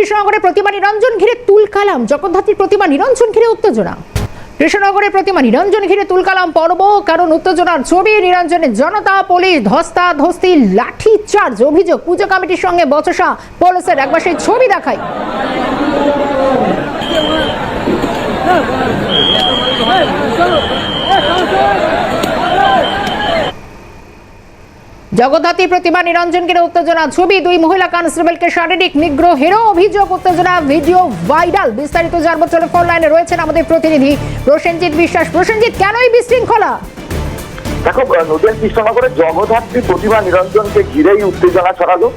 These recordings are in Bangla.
কৃষ্ণনগরে প্রতিমা নিরঞ্জন ঘিরে তুলকালাম জগদ্ধাত্রীর প্রতিমা নিরঞ্জন ঘিরে উত্তেজনা। কৃষ্ণনগরের প্রতিমা নিরঞ্জন ঘিরে তুলকালাম পর্ব, কারণ উত্তেজনার ছবি নিরঞ্জনের জনতা, পুলিশ, ধস্তা, ধস্তি, লাঠি চার্জ, অভিযোগ, পুজো কমিটির সঙ্গে বচসা পুলিশের একবার সেই ছবি দেখাই। জগদ্ধাত্রী প্রতিমা নিরঞ্জন ঘিরে উত্তেজনা। ছবি, দুই মহিলা কনস্টেবলকে শারীরিক নিগ্রহের অভিযোগ উত্তেজনা। Video viral. বিস্তারিত জানব টেলিফোন লাইনে রয়েছেন আমাদের প্রতিনিধি প্রসেনজিৎ বিশ্বাস। প্রসেনজিৎ, কেনই বিশৃঙ্খলা? দেখো, নদিয়া কৃষ্ণনগরে জগদ্ধাত্রী প্রতিমা নিরঞ্জনকে ঘিরেই উত্তেজনা ছড়ালো।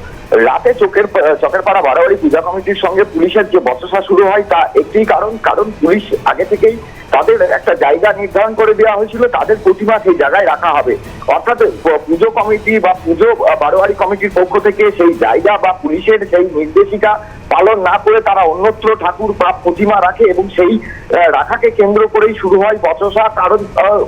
রাতে চোখের চকের পাড়া বাড়াবাড়ি পূজা কমিটির সঙ্গে পুলিশের যে বচসা শুরু হয়, তা একটি কারণ কারণ পুলিশ আগে থেকেই তাদের একটা জায়গা নির্ধারণ করে দেওয়া হয়েছিল, তাদের প্রতিমা সেই জায়গায় রাখা হবে। অর্থাৎ পুজো কমিটি বা পুজো বারোয়ারি কমিটির পক্ষ থেকে সেই জায়গা বা পুলিশের সেই নির্দেশিকা পালন না করে তারা অন্যত্র ঠাকুর বা প্রতিমা রাখে এবং সেই রাখাকে কেন্দ্র করেই শুরু হয় বচসা কারণ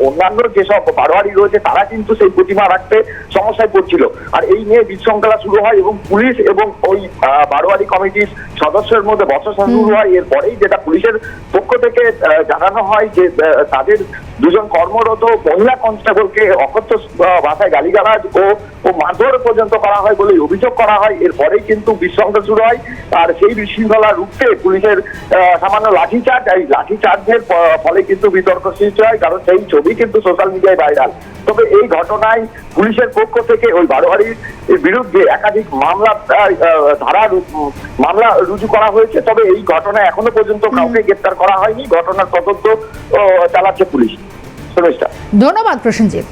অন্যান্য যেসব বারোয়ারি রয়েছে তারা কিন্তু সেই প্রতিমা রাখতে সমস্যায় পড়ছিল। আর এই নিয়ে বিশৃঙ্খলা শুরু হয় এবং পুলিশ এবং ওই বারোয়ারি কমিটির সদস্যের মধ্যে বচসা শুরু হয়। এরপরেই যেটা পুলিশের পক্ষ থেকে জানানো হয় যে তাদের দুজন কর্মরত মহিলা কনস্টেবলকে অকথ্য ভাষায় গালিগালাজ ও ও মারধর পর্যন্ত করা হয় বলে অভিযোগ করা হয়। এরপরেই কিন্তু বিশৃঙ্খলা শুরু হয়। আর সেই বিশৃঙ্খলা রুখতে পুলিশের সামান্য লাঠিচার্জ এই লাঠিচার্জের প- ফলে কিন্তু বিতর্ক সৃষ্টি হয় কারণ সেই ছবি কিন্তু সোশ্যাল মিডিয়ায় ভাইরাল তবে এই ঘটনায় পুলিশের পক্ষ থেকে ওই বারোহারির বিরুদ্ধে একাধিক মামলা ধারা মামলা রুজু করা হয়েছে। তবে এই ঘটনায় এখনও পর্যন্ত কাউকে গ্রেপ্তার করা হয়নি। ঘটনার তদন্ত চালাচ্ছে পুলিশ। ধন্যবাদ প্রসেনজিৎ।